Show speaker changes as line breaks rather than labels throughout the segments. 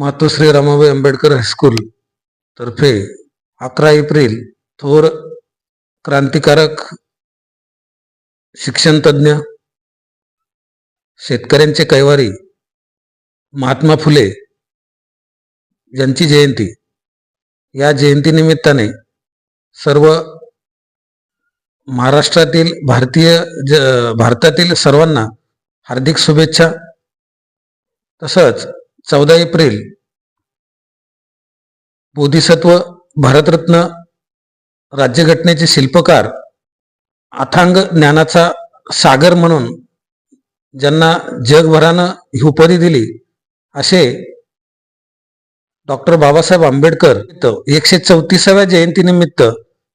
Matoshri Ramabai Ambedkar high school तर्फे अकरा April थोर क्रांतिकारक शिक्षण तज्ञ शेतकऱ्यांचे कैवारी महात्मा फुले यांची जयंती. या जयंतीनिमित्ताने सर्व महाराष्ट्रातील भारतीय ज भारतातील सर्वांना हार्दिक शुभेच्छा. तसंच चौदा एप्रिल बोधिसत्व भारतरत्न राज्यघटनेचे शिल्पकार अथांग ज्ञानाचा सागर म्हणून ज्यांना जगभरानं ही उपाधी दिली असे डॉक्टर बाबासाहेब आंबेडकर एकशे चौतीसाव्या जयंतीनिमित्त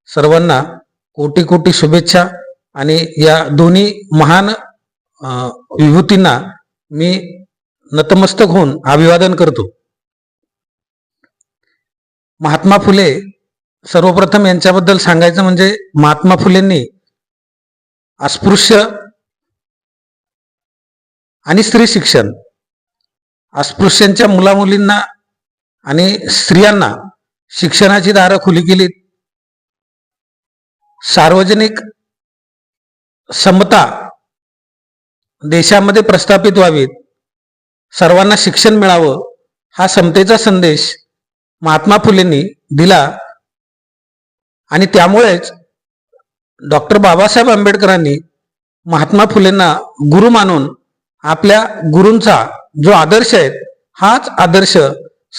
सर्वांना कोटी कोटी शुभेच्छा आणि या दोन्ही महान विभूतींना मी नतमस्तक होऊन अभिवादन करतो. महात्मा फुले सर्वप्रथम यांच्याबद्दल सांगायचं म्हणजे महात्मा फुलेंनी अस्पृश्य आणि स्त्री शिक्षण अस्पृश्यांच्या मुलामुलींना आणि स्त्रियांना शिक्षणाची दारं खुली केली सार्वजनिक समता देशामध्ये प्रस्थापित व्हावीत. सर्वांना शिक्षण मिळावं हा समतेचा संदेश महात्मा फुलेंनी दिला. आणि त्यामुळेच डॉक्टर बाबासाहेब आंबेडकरांनी महात्मा फुलेंना गुरु मानून आपल्या गुरूंचा जो आदर्श आहे हाच आदर्श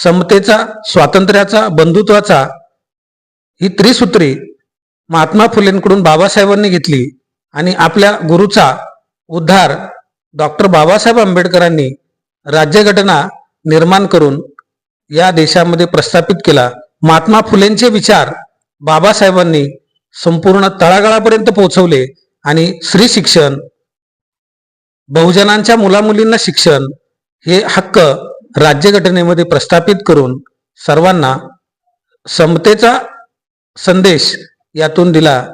समतेचा स्वातंत्र्याचा बंधुत्वाचा ही त्रिसूत्री महात्मा फुलेंकडून बाबासाहेबांनी घेतली. आणि आपल्या गुरुचा उद्धार डॉक्टर बाबासाहेब आंबेडकरांनी राज्यघटना निर्माण करून या देशामध्ये प्रस्थापित केला. महात्मा फुलेंचे विचार बाबासाहेबांनी संपूर्ण तळागाळापर्यंत पोहोचवले आणि स्त्री शिक्षण बहुजनांच्या मुलामुलींना शिक्षण हे हक्क राज्यघटनेमध्ये प्रस्थापित करून सर्वांना समतेचा संदेश यातून दिला.